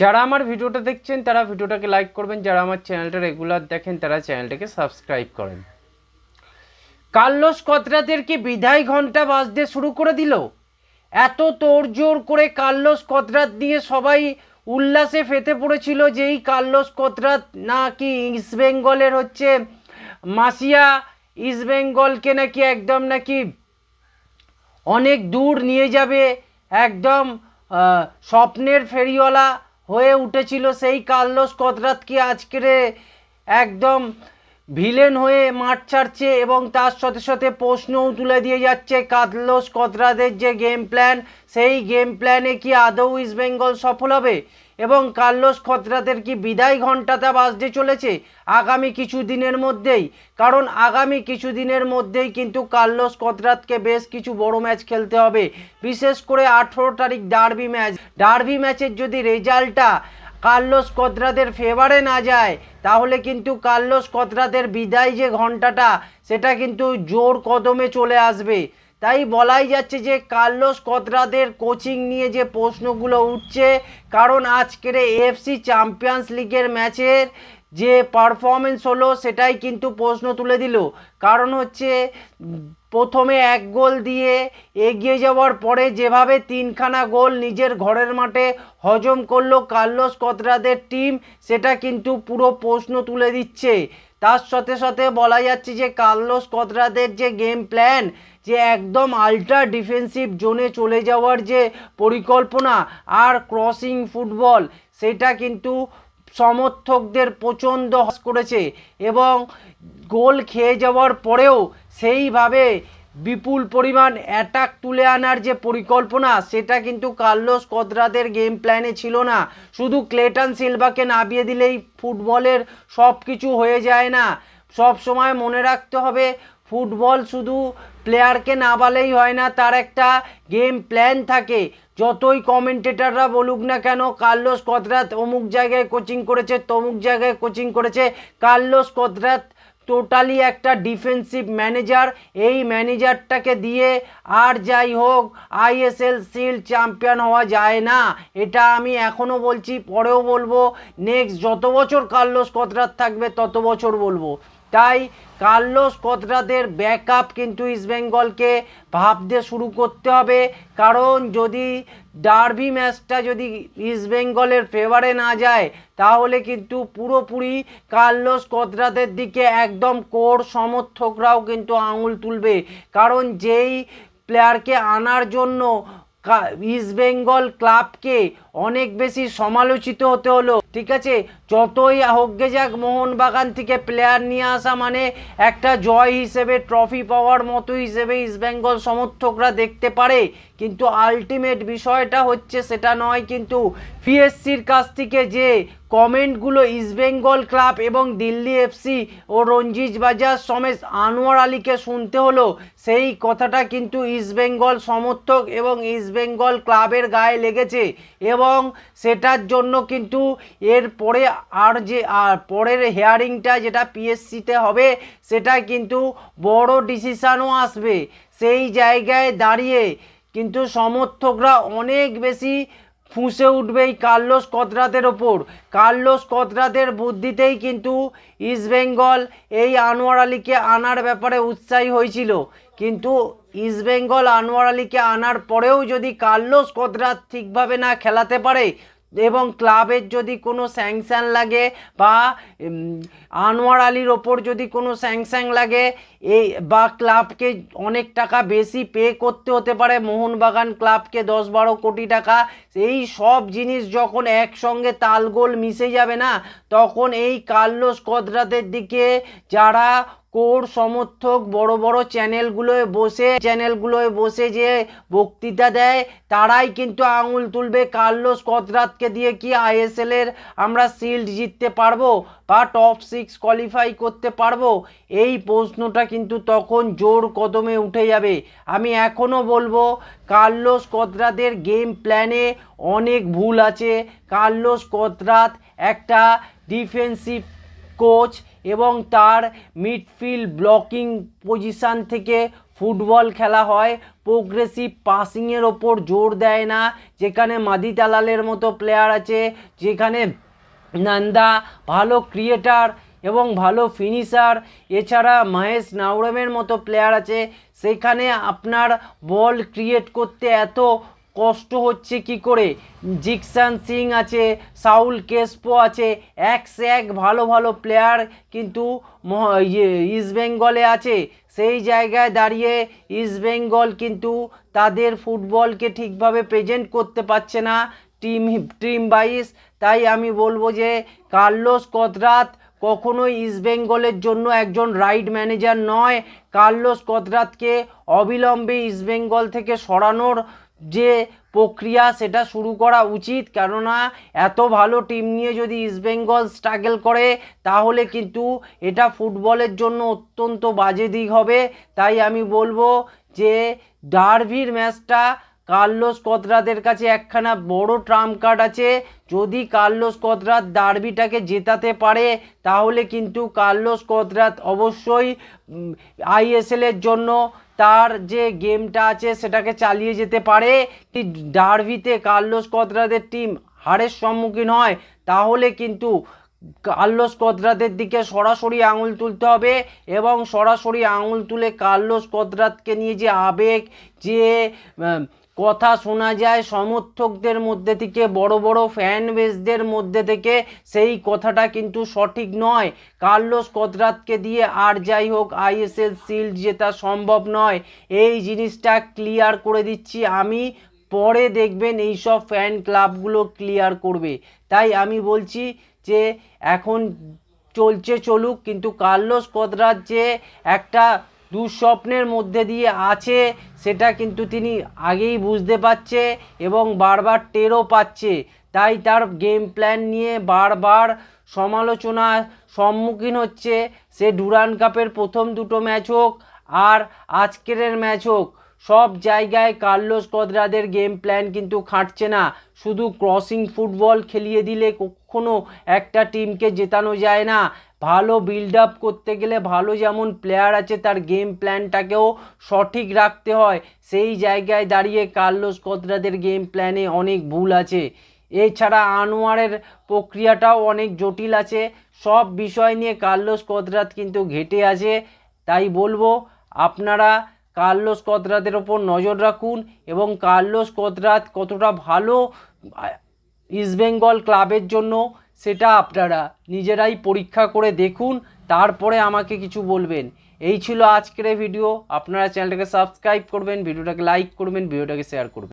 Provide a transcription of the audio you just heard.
যারা আমার ভিডিওটা দেখছেন, তারা ভিডিওটাকে লাইক করবেন। যারা আমার চ্যানেলটা রেগুলার দেখেন, তারা চ্যানেলটাকে সাবস্ক্রাইব করেন। কার্লোস কতরাতের কি বিদায় ঘণ্টা বাজতে শুরু করে দিল। এত তোড়জোড় করে কার্লোস কতরাত নিয়ে সবাই উল্লাসে ফেতে পড়েছিল যে এই কার্লোস কতরাত নাকি ইস্ট বেঙ্গলের হচ্ছে মাসিয়া, ইস্ট বেঙ্গলকে নাকি একদম নাকি অনেক দূর নিয়ে যাবে, একদম স্বপ্নের ফেরিওয়ালা। হয়ে উঠেছিল সেই কার্লোস কদরাতকে আজকের একদম ভিলেন হয়ে মাঠ ছাড়ছে এবং তার সাথে সাথে প্রশ্নও তুলে দিয়ে যাচ্ছে কাদলোস কদরাদের যে গেম প্ল্যান সেই গেম প্ল্যানে কি আদৌ ইস্ট বেঙ্গল সফল হবে? এবং কার্লোস খতরাতের কি বিদায় ঘন্টাটা বাজতে চলেছে আগামী কিছু দিনের মধ্যেই? কারণ আগামী কিছু দিনের মধ্যেই কিন্তু কার্লোস কতরাতকে বেশ কিছু বড় ম্যাচ খেলতে হবে। বিশেষ করে আঠেরো তারিখ ডার্বি ম্যাচ ডার্বি ম্যাচের যদি রেজাল্টটা কার্লোস কতরাদের ফেভারে না যায়, তাহলে কিন্তু কার্লোস কতরাদের বিদায় যে ঘন্টাটা সেটা কিন্তু জোর কদমে চলে আসবে। তাই বলাই যাচ্ছে যে কার্লোস কতরাদের কোচিং নিয়ে যে প্রশ্নগুলো উঠছে, কারণ আজকের এএফসি চ্যাম্পিয়ন্স লিগের ম্যাচের যে পারফরমেন্স হলো, সেটাই কিন্তু প্রশ্ন তুলে দিল। কারণ হচ্ছে প্রথমে এক গোল দিয়ে এগিয়ে যাওয়ার পরে যেভাবে তিনখানা গোল নিজের ঘরের মাঠে হজম করল কার্লোস কতরাদের টিম, সেটা কিন্তু পুরো প্রশ্ন তুলে দিচ্ছে। তার সাথে সাথে বলা যাচ্ছে যে কার্লোস কতরাদের যে গেম প্ল্যান যে একদম আল্ট্রা ডিফেন্সিভ জোনে চলে যাওয়ার যে পরিকল্পনা আর ক্রসিং ফুটবল সেটা কিন্তু সমর্থকদের প্রচণ্ড করেছে এবং গোল খেয়ে যাওয়ার পরেও সেইভাবে বিপুল পরিমাণ অ্যাটাক তুলে আনার যে পরিকল্পনা, সেটা কিন্তু কার্লোস কদরাদের গেম প্ল্যানে ছিল না। শুধু ক্লেটন সিলভাকে নামিয়ে দিলেই ফুটবলের সব কিছু হয়ে যায় না। সব সময় মনে রাখতে হবে, ফুটবল শুধু প্লেয়ারকে নামালেই হয় না, তার একটা গেম প্ল্যান থাকে। যতই কমেন্টেটাররা বলুক না কেন, কার্লোস কদরাত অমুক জায়গায় কোচিং করেছে, তমুক জায়গায় কোচিং করেছে। কার্লোস কদরাত টোটালি একটা ডিফেন্সিভ ম্যানেজার এই ম্যানেজারটাকে দিয়ে আর যাই হোক আইএসএল সিল চ্যাম্পিয়ন হওয়া যায় না। এটা আমি এখনও বলছি, পরেও বলব। নেক্সট যত বছর কার্লোস কতরাত থাকবে, তত বছর বলব। তাই কার্লোস কতরাদের ব্যাকআপ কিন্তু ইস্টবেঙ্গলকে ভাবতে শুরু করতে হবে। কারণ যদি ডার্বি ম্যাচটা যদি ইস্টবেঙ্গলের ফেভারে না যায়, তাহলে কিন্তু পুরোপুরি কার্লোস কতরাদের দিকে একদম কোর সমর্থকরাও কিন্তু আঙুল তুলবে। কারণ যেই প্লেয়ারকে আনার জন্য কা- ইস্টবেঙ্গল ক্লাবকে অনেক বেশি সমালোচিত হতে হলো, ঠিক আছে? যতই হোকগে যাক, মোহনবাগান থেকে প্লেয়ার নিয়ে আসা মানে একটা জয় হিসেবে ট্রফি পাওয়ার মতো হিসেবে ইস্টবেঙ্গল সমর্থকরা দেখতে পারে। কিন্তু আলটিমেট বিষয়টা হচ্ছে সেটা নয়, কিন্তু পিএসসির কাছ থেকে যে কমেন্টগুলো ইস্টবেঙ্গল ক্লাব এবং দিল্লি এফসি ও রঞ্জিত বাজার সমেত আনোয়ার আলীকে শুনতে হলো, সেই কথাটা কিন্তু ইস্টবেঙ্গল সমর্থক এবং ইস্টবেঙ্গল ক্লাবের গায়ে লেগেছে এবং সেটার জন্য কিন্তু এর পরে আর যে, আর পরের হেয়ারিংটা যেটা পিএসসিতে হবে, সেটা কিন্তু বড় ডিসিশানও আসবে। সেই জায়গায় দাঁড়িয়ে কিন্তু সমর্থকরা অনেক বেশি ফুঁসে উঠবে এই কার্লোস কতরাতের ওপর। কার্লোস কতরাতের বুদ্ধিতেই কিন্তু ইস্টবেঙ্গল এই আনোয়ার আলীকে আনার ব্যাপারে উৎসাহী হয়েছিল। কিন্তু ইস্টবেঙ্গল আনোয়ার আলীকে আনার পরেও যদি কার্লোস কতরাত ঠিকভাবে না খেলাতে পারে এবং ক্লাবের যদি কোনো স্যাংশন লাগে বা আনোয়ার আলীর ওপর যদি কোনো স্যাংশন লাগে এই বা ক্লাবকে অনেক টাকা বেশি পে করতে হতে পারে, মোহনবাগান ক্লাবকে দশ বারো কোটি টাকা, এই সব জিনিস যখন একসঙ্গে তালগোল মিশে যাবে না, তখন এই কার্লোস কদরাতের দিকে যারা কোর সমর্থক বড় বড় চ্যানেলগুলোয় বসে চ্যানেলগুলোয় বসে যে বক্তৃতা দেয়, তারাই কিন্তু আঙুল তুলবে কার্লোস কতরাতকে দিয়ে কি আইএসএল এর আমরা শিল্ড জিততে পারব বা টপ সিক্স কোয়ালিফাই করতে পারব? এই প্রশ্নটা কিন্তু তখন জোর কদমে উঠে যাবে। আমি এখনও বলব, কার্লোস কতরাতের গেম প্ল্যানে অনেক ভুল আছে। কার্লোস কতরাত একটা ডিফেন্সিভ কোচ এবং তার মিডফিল্ড ব্লকিং পজিশান থেকে ফুটবল খেলা হয়। প্রোগ্রেসিভ পাসিংয়ের ওপর জোর দেয় না। যেখানে মাদি তালালের মতো প্লেয়ার আছে, যেখানে নন্দা ভালো ক্রিয়েটার এবং ভালো ফিনিশার এছাড়া মহেশ নাওরমের মতো প্লেয়ার আছে। সেখানে আপনার বল ক্রিয়েট করতে এত কষ্ট হচ্ছে কি করে? জিকসান সিং আছে, সাউল কেসপো আছে এক সে এক ভালো ভালো প্লেয়ার কিন্তু মহ- ইয়ে ইস্টবেঙ্গলে আছে। সেই জায়গায় দাঁড়িয়ে ইস্টবেঙ্গল কিন্তু তাদের ফুটবলকে ঠিকভাবে প্রেজেন্ট করতে পারছে না। টিম টিম বাইস তাই আমি বলব যে, কার্লোস কদরাত কখনোই ইস্টবেঙ্গলের জন্য একজন রাইড ম্যানেজার নয়। কার্লোস কদরাতকে অবিলম্বে ইস্টবেঙ্গল থেকে সরানোর যে প্রক্রিয়া সেটা শুরু করা উচিত। কেননা এত ভালো টিম নিয়ে যদি ইস্টবেঙ্গল স্ট্রাগল করে, তাহলে কিন্তু এটা ফুটবলের জন্য অত্যন্ত বাজে দিক হবে। তাই আমি বলব যে ডার্ভির ম্যাচটা কার্লোস কতরাদের কাছে একখানা বড় ট্রাম্প কার্ড আছে। যদি কার্লোস কতরাত ডার্বিটাকে জেতাতে পারে, তাহলে কিন্তু কার্লোস কতরাত অবশ্যই আইএসএলের জন্য তার যে গেমটা আছে সেটাকে চালিয়ে যেতে পারে। কি ডার্ভিতে কার্লোস কদ্রাদের টিম হারের সম্মুখীন হয়, তাহলে কিন্তু কার্লোস কদ্রাদের দিকে সরাসরি আঙুল তুলতে হবে এবং সরাসরি আঙুল তুলে কার্লোস কদ্রাতকে নিয়ে যে আবেগ, যে কথা শোনা যায় সমর্থকদের মধ্যে থেকে, বড় বড় ফ্যান বেসদের মধ্যে থেকে। সেই কথাটা কিন্তু সঠিক নয়। কার্লোস কদরাতকে দিয়ে আর যাই হোক, আইএসএল শিল্ড জেতা সম্ভব নয়। এই জিনিসটা ক্লিয়ার করে দিচ্ছি আমি। পরে দেখবেন এই সব ফ্যান ক্লাবগুলো ক্লিয়ার করবে। তাই আমি বলছি যে, এখন চলছে চলুক, কিন্তু কার্লোস কদরাত যে একটা দুঃস্বপ্নের মধ্যে দিয়ে আছে, সেটা কিন্তু তিনি আগেই বুঝতে পারছে এবং বারবার টেরও পাচ্ছে। তাই তার গেম প্ল্যান নিয়ে বারবার সমালোচনা সম্মুখীন হচ্ছে। সে ডুরান কাপের প্রথম দুটো ম্যাচ হোক আর আজকের ম্যাচ হোক। সব জায়গায় কার্লোস কদরাদের গেম প্ল্যান কিন্তু খাটছে না। শুধু ক্রসিং ফুটবল খেলিয়ে দিলে কখনো একটা টিমকে জেতানো যায় না। ভালো বিল্ড আপ করতে গেলে ভালো যেমন প্লেয়ার আছে তার গেম প্ল্যানটাকেও সঠিক রাখতে হয়। সেই জায়গায় দাঁড়িয়ে কার্লোস কদরাদের গেম প্ল্যানে অনেক ভুল আছে। এছাড়া আনোয়ারের প্রক্রিয়াটাও অনেক জটিল আছে। সব বিষয় নিয়ে কার্লোস কদরাত কিন্তু ঘেটে আছে। তাই বলব, আপনারা কার্লোস কদরাতের ওপর নজর রাখুন এবং কার্লোস কদরাত কতটা ভালো ইস্টবেঙ্গল ক্লাবের জন্য সেটা আপনারা নিজেরাই পরীক্ষা করে দেখুন, তারপরে আমাকে কিছু বলবেন। এই ছিল আজকের ভিডিও আপনারা চ্যানেলটাকে সাবস্ক্রাইব করবেন ভিডিওটাকে লাইক করবেন ভিডিওটাকে শেয়ার করবেন।